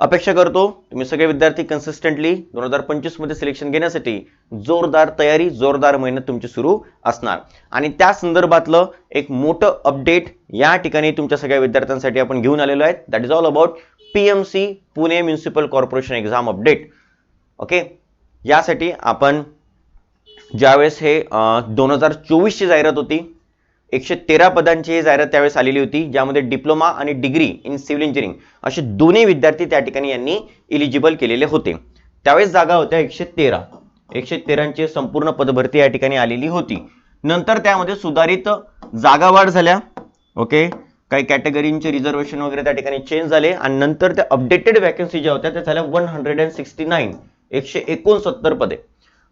अपेक्षा करतो तुम्ही सगळे विद्यार्थी कन्सिस्टंटली दोन हजार पंचवीसमध्ये सिलेक्शन घेण्यासाठी जोरदार तयारी जोरदार मेहनत तुमची सुरू असणार. आणि त्या संदर्भातलं एक मोठं अपडेट या ठिकाणी तुमच्या सगळ्या विद्यार्थ्यांसाठी आपण घेऊन आलेलो आहे. That is all about P M C Pune municipal corporation exam update okay यासाठी आपण ज्यावेळेस हे दोन हजार चोवीसची जाहिरात होती एकशे तेरा पदांची ही जाहिरात त्यावेळेस आलेली होती ज्यामध्ये डिप्लोमा आणि डिग्री इन सिव्हिल इंजिनिअरिंग असे दोन्ही विद्यार्थी त्या ठिकाणी यांनी इलिजिबल केलेले होते. त्यावेळेस जागा होत्या एकशे तेरा. एकशे तेरांची संपूर्ण पदभरती या ठिकाणी आलेली होती. नंतर त्यामध्ये सुधारित जागा वाढ झाल्या. ओके? काही कॅटेगरींचे रिझर्वेशन वगैरे त्या ठिकाणी चेंज झाले आणि नंतर त्या अपडेटेड वॅकन्सी ज्या होत्या त्या झाल्या one hundred and sixty nine एकशे एकोणसत्तर पदे.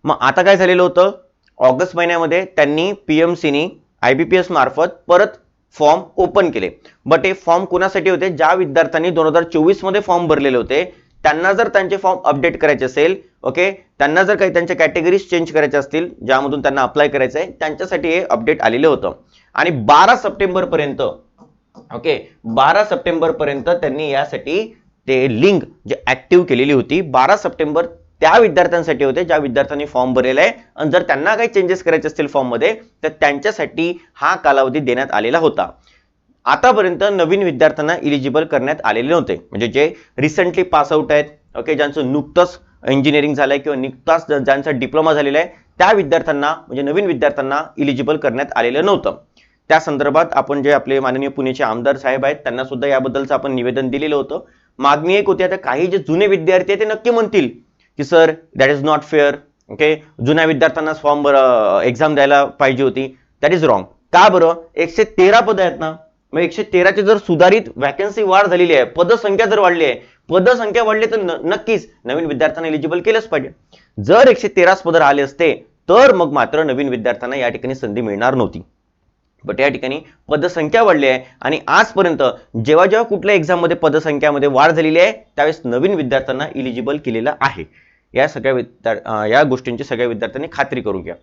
मग आता काय झालेलं होतं? ऑगस्ट महिन्यामध्ये त्यांनी पीएमसीनी आय बी पी एस मार्फत परत फॉर्म ओपन केले. बट हे फॉर्म कोणासाठी होते? ज्या विद्यार्थ्यांनी दोन हजार चोवीसमध्ये फॉर्म भरलेले होते त्यांना जर त्यांचे फॉर्म अपडेट करायचे असेल ओके त्यांना जर काही त्यांच्या कॅटेगरीज चेंज करायच्या असतील ज्यामधून त्यांना अप्लाय करायचं आहे त्यांच्यासाठी हे अपडेट आलेलं होतं. आणि बारा सप्टेंबर पर्यंत ओके बारा सप्टेंबर पर्यंत त्यांनी यासाठी ते लिंक जे ऍक्टिव्ह केलेली होती बारा सप्टेंबर त्या विद्यार्थ्यांसाठी होते ज्या विद्यार्थ्यांनी फॉर्म भरलेला आहे. आणि जर त्यांना काही चेंजेस करायचे असतील फॉर्ममध्ये तर त्यांच्यासाठी हा कालावधी देण्यात आलेला होता. आतापर्यंत नवीन विद्यार्थ्यांना इलिजिबल करण्यात आलेले नव्हते. म्हणजे जे रिसेंटली पास आउट आहेत ओके ज्यांचं नुकतंच इंजिनिअरिंग झालंय किंवा नुकताच ज्यांचा डिप्लोमा झालेला आहे त्या विद्यार्थ्यांना म्हणजे नवीन विद्यार्थ्यांना इलिजिबल करण्यात आलेलं नव्हतं. त्या संदर्भात आपण जे आपले माननीय पुणेचे आमदार साहेब आहेत त्यांना सुद्धा याबद्दलचं आपण निवेदन दिलेलं होतं. मागणी एक होती आता काही जे जुने विद्यार्थी आहेत ते नक्की म्हणतील. की sir that is not fair okay जुन्या विद्यार्थ्यांनाच फॉर्म एक्झाम द्यायला पाहिजे होती. दॅट इज रॉंग का बरं? एकशे तेरा पद आहेत ना. मग एकशे तेराची जर सुधारित व्हॅकन्सी वाढ झालेली आहे पदसंख्या जर वाढली आहे पदसंख्या वाढली तर नक्कीच नवीन विद्यार्थ्यांना एलिजिबल केलंच पाहिजे. जर एकशे तेराच पद राहिले असते तर मग मात्र नवीन विद्यार्थ्यांना या ठिकाणी संधी मिळणार नव्हती. बट या ठिकाणी पदसंख्या वाढली आहे. आणि आजपर्यंत जेव्हा जेव्हा कुठल्या एक्झाममध्ये पदसंख्यामध्ये वाढ झालेली आहे त्यावेळेस नवीन विद्यार्थ्यांना इलिजिबल केलेलं आहे. या सगळ्या विद्या या गोष्टींची सगळ्या विद्यार्थ्यांनी खात्री करून घ्या.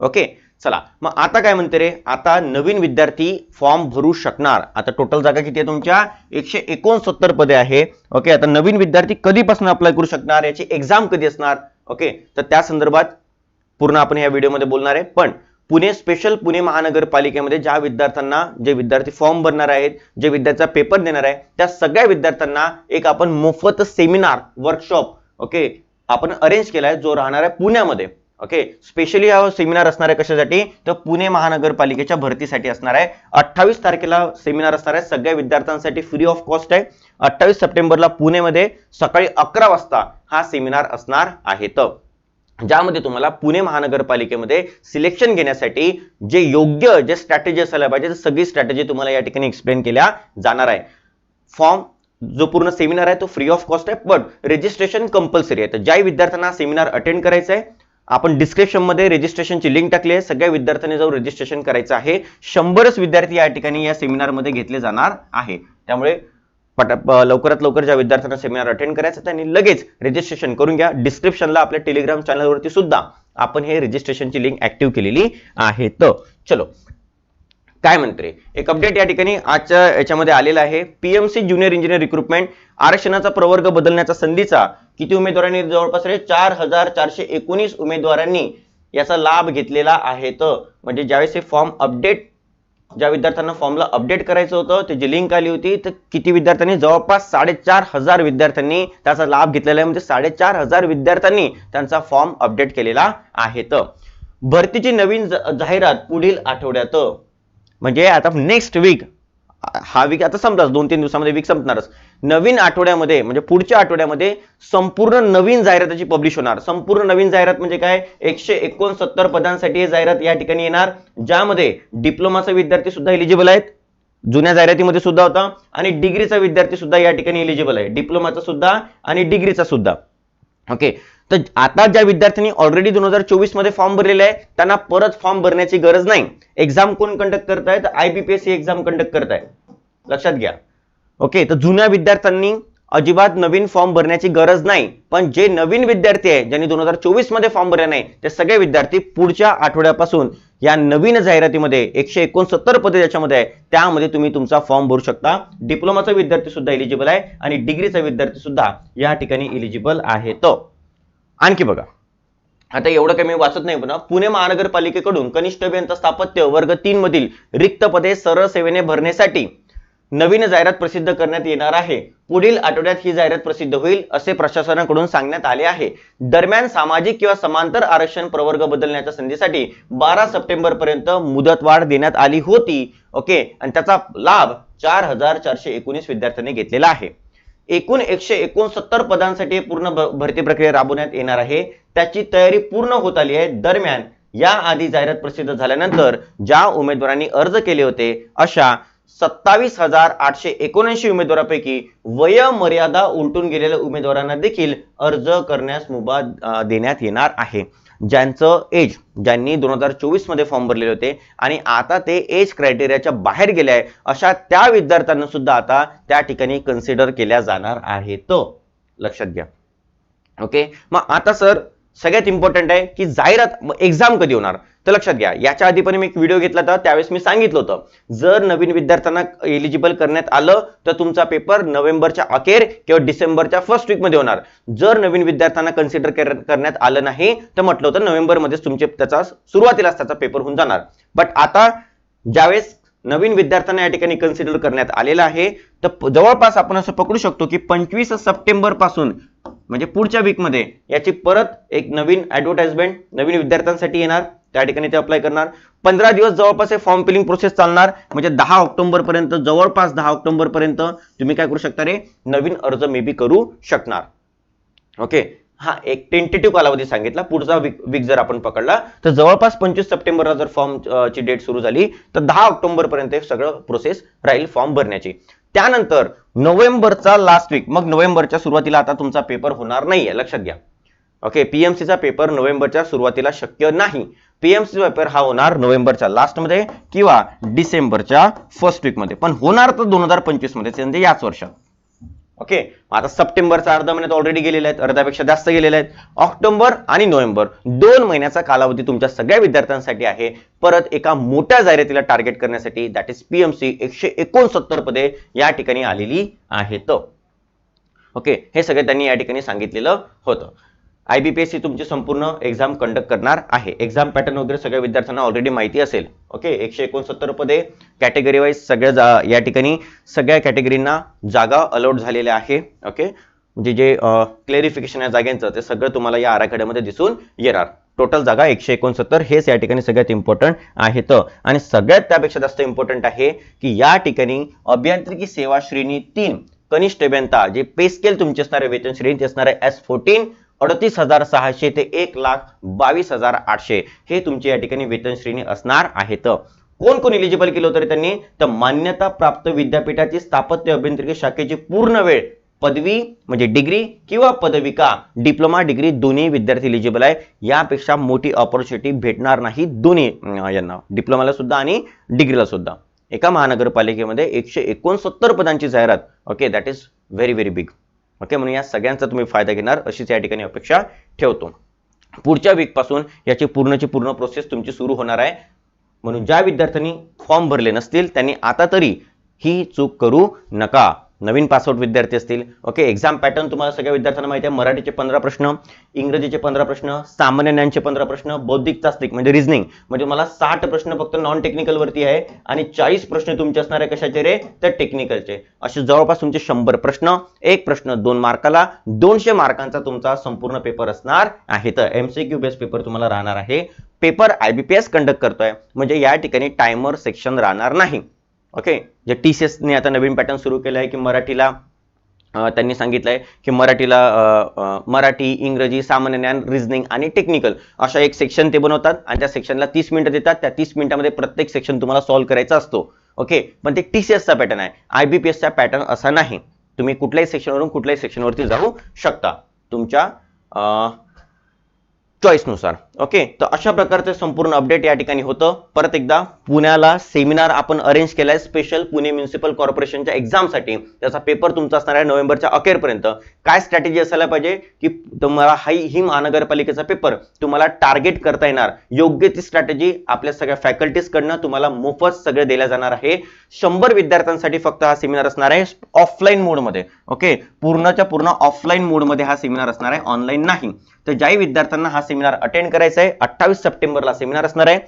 ओके चला. मग आता काय म्हणते रे? आता नवीन विद्यार्थी फॉर्म भरू शकणार. आता टोटल जागा किती आहे तुमच्या? एकशे एकोणसत्तर पदे आहे. ओके आता नवीन विद्यार्थी कधीपासून अप्लाय करू शकणार? याची एक्झाम कधी असणार? ओके तर त्या संदर्भात पूर्ण आपण या व्हिडिओमध्ये बोलणार आहे. पण पुणे स्पेशल पुणे महानगरपालिकेमध्ये ज्या विद्यार्थ्यांना जे विद्यार्थी फॉर्म भरणार आहेत जे विद्यार्थ्याचा पेपर देणार आहे त्या सगळ्या विद्यार्थ्यांना एक आपण मोफत सेमिनार वर्कशॉप ओके आपण अरेंज केलाय जो राहणार आहे पुण्यामध्ये ओके स्पेशली हा सेमिनार असणार आहे कशासाठी? तर पुणे महानगरपालिकेच्या भरतीसाठी असणार आहे. अठ्ठावीस तारखेला सेमिनार असणार आहे सगळ्या विद्यार्थ्यांसाठी फ्री ऑफ कॉस्ट आहे. अठ्ठावीस सप्टेंबरला पुणेमध्ये सकाळी अकरा वाजता हा सेमिनार असणार आहे. तर ज्यामध्ये तुम्हाला पुणे महानगरपालिकेमध्ये सिलेक्शन घेण्यासाठी जे योग्य जे स्ट्रॅटेजी असायला पाहिजे सगळी स्ट्रॅटेजी तुम्हाला या ठिकाणी एक्सप्लेन केल्या जाणार आहे. फॉर्म जो पूर्ण सेमिनार आहे तो फ्री ऑफ कॉस्ट आहे पण रजिस्ट्रेशन कंपल्सरी आहे. तर ज्याही विद्यार्थ्यांना सेमिनार अटेंड करायचं आहे आपण डिस्क्रिप्शनमध्ये रजिस्ट्रेशनची लिंक टाकली आहे. सगळ्या विद्यार्थ्यांनी जाऊन रजिस्ट्रेशन करायचं आहे. शंभरच विद्यार्थी या ठिकाणी या सेमिनारमध्ये घेतले जाणार आहे. त्यामुळे पट लवकरात लवकर ज्या विद्यार्थ्यांना सेमिनार अटेंड करायचं त्यांनी लगेच रजिस्ट्रेशन करून घ्या. डिस्क्रिप्शनला आपल्या टेलिग्राम चॅनलवरती सुद्धा आपण हे रजिस्ट्रेशनची लिंक ऍक्टिव्ह केलेली आहे. तर चलो. काय म्हणते एक अपडेट या ठिकाणी आजच्या याच्यामध्ये आलेला आहे. पीएमसी ज्युनियर इंजिनियर रिक्रुटमेंट आरक्षणाचा प्रवर्ग बदलण्याचा संधीचा किती उमेदवारांनी? जवळपास रे चार हजार चारशे एकोणीस उमेदवारांनी याचा लाभ घेतलेला आहे. तर म्हणजे ज्यावेळेस हे फॉर्म अपडेट ज्या विद्यार्थ्यांना फॉर्मला अपडेट करायचं होतं त्याची लिंक आली होती तर किती विद्यार्थ्यांनी? जवळपास साडेचार हजार विद्यार्थ्यांनी त्याचा लाभ घेतलेला आहे. म्हणजे साडेचार हजार विद्यार्थ्यांनी त्यांचा फॉर्म अपडेट केलेला आहे. तर भरतीची नवीन जाहिरात पुढील आठवड्यात. म्हणजे आता नेक्स्ट वीक हा वीक आता संपलाच दोन तीन दिवसामध्ये वीक संपणारच. नवीन आठवड्यामध्ये म्हणजे पुढच्या आठवड्यामध्ये संपूर्ण नवीन जाहिराताची पब्लिश होणार. संपूर्ण नवीन जाहिरात म्हणजे काय? एकशे एकोणसत्तर पदांसाठी जाहिरात या ठिकाणी येणार ज्यामध्ये डिप्लोमाचा विद्यार्थी सुद्धा एलिजिबल आहेत जुन्या जाहिरातीमध्ये सुद्धा होता आणि डिग्रीचा विद्यार्थी सुद्धा या ठिकाणी एलिजिबल आहे. डिप्लोमाचा सुद्धा आणि डिग्रीचा सुद्धा. ओके तर आता ज्या विद्यार्थ्यांनी ऑलरेडी दोन हजार चोवीसमध्ये फॉर्म भरलेले आहे त्यांना परत फॉर्म भरण्याची गरज नाही. एक्झाम कोण कंडक्ट करत आहे तर आयबीपीएस ही एक्झाम कंडक्ट करत आहे लक्षात घ्या. ओके तर जुन्या विद्यार्थ्यांनी अजिबात नवीन फॉर्म भरण्याची गरज नाही. पण जे नवीन विद्यार्थी आहे ज्यांनी दोन हजार चोवीसमध्ये फॉर्म भरला नाही ते सगळे विद्यार्थी पुढच्या आठवड्यापासून या नवीन जाहिरातीमध्ये एकशे एकोणसत्तर पदे ज्याच्यामध्ये आहे त्यामध्ये तुम्ही तुमचा फॉर्म भरू शकता. डिप्लोमाचा विद्यार्थी सुद्धा एलिजिबल आहे आणि डिग्रीचा विद्यार्थी सुद्धा या ठिकाणी एलिजिबल आहे तो. आणखी बघा. आता एवढं काही मी वाचत नाही पुन्हा पुणे महानगरपालिकेकडून कनिष्ठ अभियंता स्थापत्य वर्ग तीन मधील रिक्त पदे सरळ सेवेने भरण्यासाठी नवीन जाहिरात प्रसिद्ध करण्यात येणार आहे. पुढील आठवड्यात ही जाहिरात प्रसिद्ध होईल असे प्रशासनाकडून सांगण्यात आले आहे. दरम्यान सामाजिक किंवा समांतर आरक्षण प्रवर्ग बदलण्याच्या संधीसाठी बारा सप्टेंबर पर्यंत मुदतवाढ देण्यात आली होती. ओके? आणि त्याचा लाभ चार हजार चारशे एकोणीस विद्यार्थ्यांनी घेतलेला आहे. एकूण एकशे एकोणसत्तर पदांसाठी पूर्ण भरती प्रक्रिया राबवण्यात येणार आहे. त्याची तयारी पूर्ण होत आली आहे. दरम्यान या आधी जाहिरात प्रसिद्ध झाल्यानंतर ज्या उमेदवारांनी अर्ज केले होते अशा सत्तावीस हजार आठशे एकोणऐंशी उमेदवारापैकी वयमर्यादा उलटून गेलेल्या उमेदवारांना देखील अर्ज करण्यास मुभा देण्यात येणार आहे. ज्यांचं एज ज्यांनी दोन हजार चोवीसमध्ये फॉर्म भरलेले होते आणि आता ते एज क्रायटेरियाच्या बाहेर गेले आहे अशा त्या विद्यार्थ्यांना सुद्धा आता त्या ठिकाणी कन्सिडर केल्या जाणार आहेत. लक्षात घ्या. ओके मग आता सर सगळ्यात इम्पॉर्टंट आहे की जाहिरात एक्झाम कधी होणार? तर लक्षात घ्या याच्या आधी पण मी एक व्हिडिओ घेतला होता त्यावेळेस मी सांगितलं होतं जर नवीन विद्यार्थ्यांना एलिजिबल करण्यात आलं तर तुमचा पेपर नोव्हेंबरच्या अखेर किंवा डिसेंबरच्या फर्स्ट वीकमध्ये होणार. जर नवीन विद्यार्थ्यांना कन्सिडर करण्यात आलं नाही तर म्हटलं होतं नोव्हेंबरमध्येच तुमचे त्याचा सुरुवातीलाच त्याचा पेपर होऊन जाणार. बट आता ज्यावेळेस नवीन विद्यार्थ्यांना या ठिकाणी कन्सिडर करण्यात आलेलं आहे तर जवळपास आपण असं पकडू शकतो की पंचवीस सप्टेंबरपासून म्हणजे पुढच्या वीकमध्ये याची परत एक नवीन ऍडव्हर्टाइजमेंट नवीन विद्यार्थ्यांसाठी येणार. त्या ठिकाणी ते अप्लाय करणार. पंधरा दिवस जवळपास हे फॉर्म फिलिंग प्रोसेस चालणार. म्हणजे दहा ऑक्टोबर पर्यंत जवळपास दहा ऑक्टोबर पर्यंत तुम्ही काय करू शकता रे? नवीन अर्ज मे बी करू शकणार. ओके हा एक टेंटेटिव्ह कालावधी सांगितला. पुढचा वीक वीक जर आपण पकडला तर जवळपास पंचवीस सप्टेंबरला जर फॉर्म ची डेट सुरू झाली तर दहा ऑक्टोबर पर्यंत हे सगळं प्रोसेस राहील फॉर्म भरण्याची. त्यानंतर नोव्हेंबरचा लास्ट वीक मग नोव्हेंबरच्या सुरुवातीला आता तुमचा पेपर होणार नाहीये. लक्षात घ्या. ओके पीएमसीचा पेपर नोव्हेंबरच्या सुरुवातीला शक्य नाही. पीएमसी पेपर हा होणार नोव्हेंबरच्या लास्टमध्ये किंवा डिसेंबरच्या फर्स्ट वीकमध्ये पण होणार तर दोन हजार पंचवीसमध्ये म्हणजे याच वर्षात. ओके आता सप्टेंबरचा अर्धा महिन्यात ऑलरेडी गेलेले आहेत अर्ध्यापेक्षा जास्त गेलेले आहेत. ऑक्टोबर आणि नोव्हेंबर दोन महिन्याचा कालावधी तुमच्या सगळ्या विद्यार्थ्यांसाठी आहे. परत एका मोठ्या जाहिरातीला टार्गेट करण्यासाठी दॅट इज पीएमसी एकशे एकोणसत्तर पदे या ठिकाणी आलेली आहेत. ओके हे सगळं त्यांनी या ठिकाणी सांगितलेलं होतं. आयबीपीएससी तुमची संपूर्ण एक्झाम कंडक्ट करणार आहे. एक्झाम पॅटर्न वगैरे सगळ्या विद्यार्थ्यांना ऑलरेडी माहिती असेल. ओके एकशे एकोणसत्तर पदे कॅटेगरी वाईज सगळ्या जा- या ठिकाणी सगळ्या कॅटेगरींना जागा अलॉट झालेल्या आहे. ओके म्हणजे जे क्लेरिफिकेशन या जागांचं ते सगळं तुम्हाला या आराखड्यामध्ये दिसून येणार. टोटल जागा एकशे एकोणसत्तर हेच या ठिकाणी सगळ्यात इम्पॉर्टंट आहेत. आणि सगळ्यात त्यापेक्षा जास्त इम्पॉर्टंट आहे की या ठिकाणी अभियांत्रिकी सेवा श्रेणी तीन कनिष्ठ अभियंता जे पे स्केल तुमची असणारे वेतन श्रेणी ते असणार आहे एस फोर्टीन अडतीस हजार सहाशे ते एक लाख बावीस हजार आठशे हे तुमची या ठिकाणी वेतन श्रेणी असणार आहेत. कोण कोण इलिजिबल केलं होतं त्यांनी? तर मान्यता प्राप्त विद्यापीठाची स्थापत्य अभियांत्रिकी शाखेची पूर्ण वेळ पदवी म्हणजे डिग्री किंवा पदविका डिप्लोमा डिग्री दोन्ही विद्यार्थी इलिजिबल आहे. यापेक्षा मोठी ऑपॉर्च्युनिटी भेटणार नाही दोन्ही यांना. डिप्लोमाला सुद्धा आणि डिग्रीला सुद्धा. एका महानगरपालिकेमध्ये एकशे एकोणसत्तर पदांची जाहिरात. Okay that is very very big okay म्हणून या सगळ्यांचा तुम्ही फायदा घेणार अशीच या ठिकाणी अपेक्षा ठेवतो. पुढच्या वीकपासून याची पूर्णची पूर्ण प्रोसेस तुमची सुरू होणार आहे. म्हणून ज्या विद्यार्थ्यांनी फॉर्म भरले नसतील त्यांनी आता तरी ही चूक करू नका. नवीन पासआउट विद्यार्थी असतील. ओके एक्झाम पॅटर्न तुम्हाला सगळ्या विद्यार्थ्यांना माहिती आहे. मराठीचे पंधरा प्रश्न इंग्रजीचे पंधरा प्रश्न सामान्य ज्ञानचे पंधरा प्रश्न बौद्धिक तास्तिक म्हणजे रिझनिंग म्हणजे मला साठ प्रश्न फक्त नॉन टेक्निकल वरती आहे आणि चाळीस प्रश्न तुमचे असणार आहे कशाचे रे? तर टेक्निकलचे असे जवळपास तुमचे शंभर प्रश्न एक प्रश्न दोन मार्काला दोनशे मार्कांचा तुमचा संपूर्ण पेपर असणार आहे. तर एमसीक्यू बेस पेपर तुम्हाला राहणार आहे. पेपर आयबीपीएस कंडक्ट करतोय. म्हणजे या ठिकाणी टायमर सेक्शन राहणार नाही. ओके? जे टी सी एसने आता नवीन पॅटर्न सुरू केलं आहे की मराठीला त्यांनी त्यांनी सांगितलंय की मराठीला मराठी इंग्रजी सामान्य ज्ञान रिजनिंग आणि टेक्निकल अशा एक सेक्शन ते बनवतात आणि त्या सेक्शनला तीस मिनिटं देतात. त्या तीस मिनिटामध्ये प्रत्येक सेक्शन तुम्हाला सॉल्व्ह करायचा असतो. ओके? पण ते टी सी एसचा पॅटर्न आहे. आय बी पी एसचा पॅटर्न असा नाही. तुम्ही कुठल्याही सेक्शनवरून कुठल्याही सेक्शनवरती जाऊ शकता. तुमच्या चॉईसनुसार. ओके? तर अशा प्रकारचं संपूर्ण अपडेट या ठिकाणी होतं. परत एकदा पुण्याला सेमिनार आपण अरेंज केलाय स्पेशल पुणे म्युन्सिपल कॉर्पोरेशनच्या एक्झामसाठी त्याचा पेपर तुमचा असणार आहे नोव्हेंबरच्या अखेरपर्यंत. काय स्ट्रॅटेजी असायला पाहिजे? की तुम्हाला हाई ही महानगरपालिकेचा पेपर तुम्हाला टार्गेट करता येणार. योग्य ती स्ट्रॅटेजी आपल्या सगळ्या फॅकल्टीज कडनं तुम्हाला मोफत सगळे दिल्या जाणार आहे. शंभर विद्यार्थ्यांसाठी फक्त हा सेमिनार असणार आहे. ऑफलाईन मोडमध्ये ओके? पूर्णच्या पूर्ण ऑफलाईन मोडमध्ये हा सेमिनार असणार आहे. ऑनलाईन नाही. तर ज्याही विद्यार्थ्यांना हा सेमिनार अटेंड करायचा आहे अठ्ठावीस सप्टेंबरला सेमिनार असणार आहे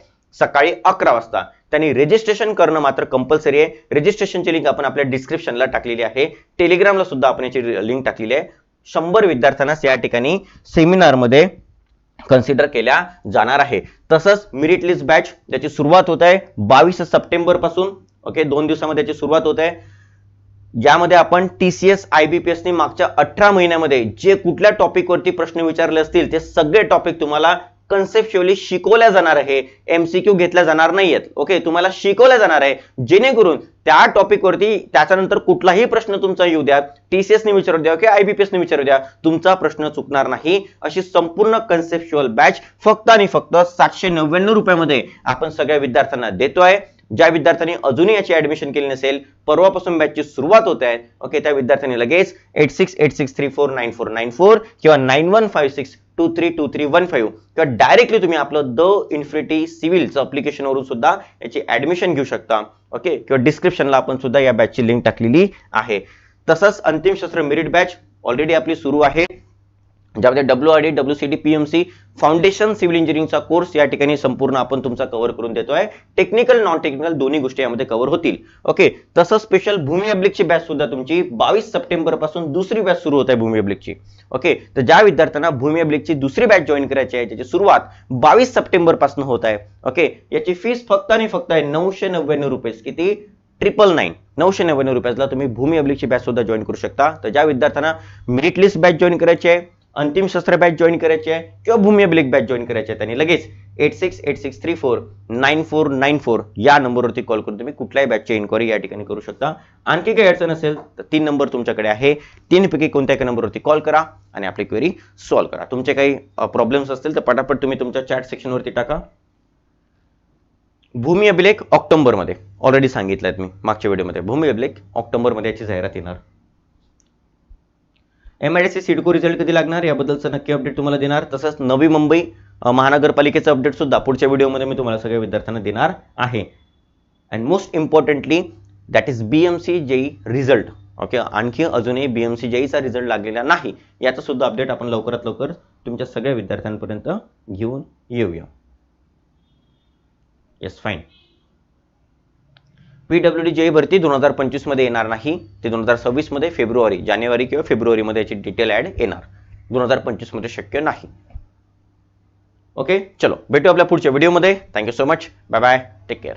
सकाळी अकरा वाजता. त्यांनी रजिस्ट्रेशन करणं मात्र कंपल्सरी आहे. रजिस्ट्रेशनची लिंक आपण आपल्या डिस्क्रिप्शनला टाकलेली आहे. टेलिग्रामला सुद्धा आपण याची लिंक टाकलेली आहे. शंभर विद्यार्थ्यांनाच या ठिकाणी सेमिनारमध्ये कन्सिडर केल्या जाणार आहे. तसंच मेरिट लिस्ट बॅच ज्याची सुरुवात होत आहे बावीस सप्टेंबरपासून ओके दोन दिवसामध्ये त्याची सुरुवात होत आहे. ज्यामध्ये आपण टीसीएस आयबीपीएस ने मागच्या अठरा महिन्यामध्ये जे कुठल्या टॉपिकवरती प्रश्न विचारले असतील ते सगळे टॉपिक तुम्हाला कन्सेप्च्युअली शिकवल्या जाणार आहे. एमसीक्यू घेतल्या जाणार नाहीयेत. ओके तुम्हाला शिकवल्या जाणार आहे. जेणेकरून त्या टॉपिकवरती त्याच्यानंतर कुठलाही प्रश्न तुमचा येऊ द्या. टीसीएस ने विचारू द्या. किंवा आयबीपीएस ने विचारू द्या. तुमचा प्रश्न चुकणार नाही. अशी संपूर्ण कन्सेप्च्युअल बॅच फक्त आणि फक्त सातशे नव्याण्णव रुपयामध्ये आपण सगळ्या विद्यार्थ्यांना देतोय. ज्या विद्यार्थ्यांनी अजूनही याची ऍडमिशन केली नसेल परवापासून बॅचची सुरुवात होत आहे ओके त्या विद्यार्थ्यांनी लगेच eight six eight six three four nine four nine four किंवा nine one five six two three two three one five किंवा डायरेक्टली तुम्ही आपलं द इन्फिनिटी सिव्हिलचं अप्लिकेशनवरून सुद्धा याची ऍडमिशन घेऊ शकता ओके किंवा डिस्क्रिप्शनला आपण सुद्धा या बॅचची लिंक टाकलेली आहे. तसंच अंतिम शस्त्र मेरिट बॅच ऑलरेडी आपली सुरू आहे. ज्यामध्ये W R D W C D PMC foundation civil इंजिनिअरिंगचा course या ठिकाणी संपूर्ण आपण तुमचा कव्हर करून देतोय. टेक्निकल नॉन टेक्निकल दोन्ही गोष्टी यामध्ये कव्हर होतील. ओके तसंच स्पेशल भूमी अब्लिकची बॅच सुद्धा तुमची बावीस सप्टेंबरपासून दुसरी बॅच सुरू होत आहे भूमी अब्लिकची ओके तर ज्या विद्यार्थ्यांना भूमी अब्लिकची दुसरी बॅच जॉईन करायची आहे त्याची सुरुवात बावीस सप्टेंबरपासून होत आहे. ओके याची फीस फक्त आणि फक्त आहे नऊशे नव्याण्णव रुपये किती? ट्रिपल नाईन नऊशे नव्याण्णव रुपयाला तुम्ही भूमी अब्लिकची बॅच सुद्धा जॉईन करू शकता. तर ज्या विद्यार्थ्यांना मेरिट लिस्ट बॅच जॉईन करायची आहे अंतिम शस्त्र बॅच जॉईन करायची आहे किंवा भूमी ब्लिक बॅच जॉईन करायची आहे त्यांनी. लगेच eight six eight six three four nine four nine four या नंबरवरती कॉल करून तुम्ही कुठल्याही बॅचची इन्क्वायरी या ठिकाणी करू शकता. आणखी काही अडचण असेल तर तीन नंबर तुमच्याकडे आहे. तीनपैकी कोणत्या एका नंबरवरती कॉल करा आणि आपली क्वेरी सॉल्व्ह करा. तुमचे काही प्रॉब्लेम्स असतील तर पटापट तुम्ही तुमच्या चॅट सेक्शनवरती टाका. भूमी अभिलेख ऑक्टोबरमध्ये ऑलरेडी सांगितलं मी मागच्या व्हिडिओमध्ये भूमी अभिलेख ऑक्टोबरमध्ये याची जाहिरात येणार. एमआयडीसी सिडको रिझल्ट कधी लागणार याबद्दलचं नक्की अपडेट तुम्हाला देणार. तसंच नवी मुंबई महानगरपालिकेचं अपडेट सुद्धा पुढच्या व्हिडिओमध्ये मी तुम्हाला सगळ्या विद्यार्थ्यांना देणार आहे. And most importantly that is B M C JE result okay आणखी अजूनही बी एम सी जेईचा रिझल्ट लागलेला नाही. याचा सुद्धा अपडेट आपण लवकरात लवकर तुमच्या सगळ्या विद्यार्थ्यांपर्यंत घेऊन येऊया. येस फाईन पीडब्ल्यू डी जी भरती दोन हजार पंचवीसमध्ये येणार नाही ते दोन हजार सव्वीसमध्ये फेब्रुवारी जानेवारी किंवा फेब्रुवारीमध्ये याची डिटेल ऍड येणार. दोन हजार पंचवीसमध्ये शक्य नाही. ओके चलो भेटू आपल्या पुढच्या व्हिडिओमध्ये thank you so much bye bye take care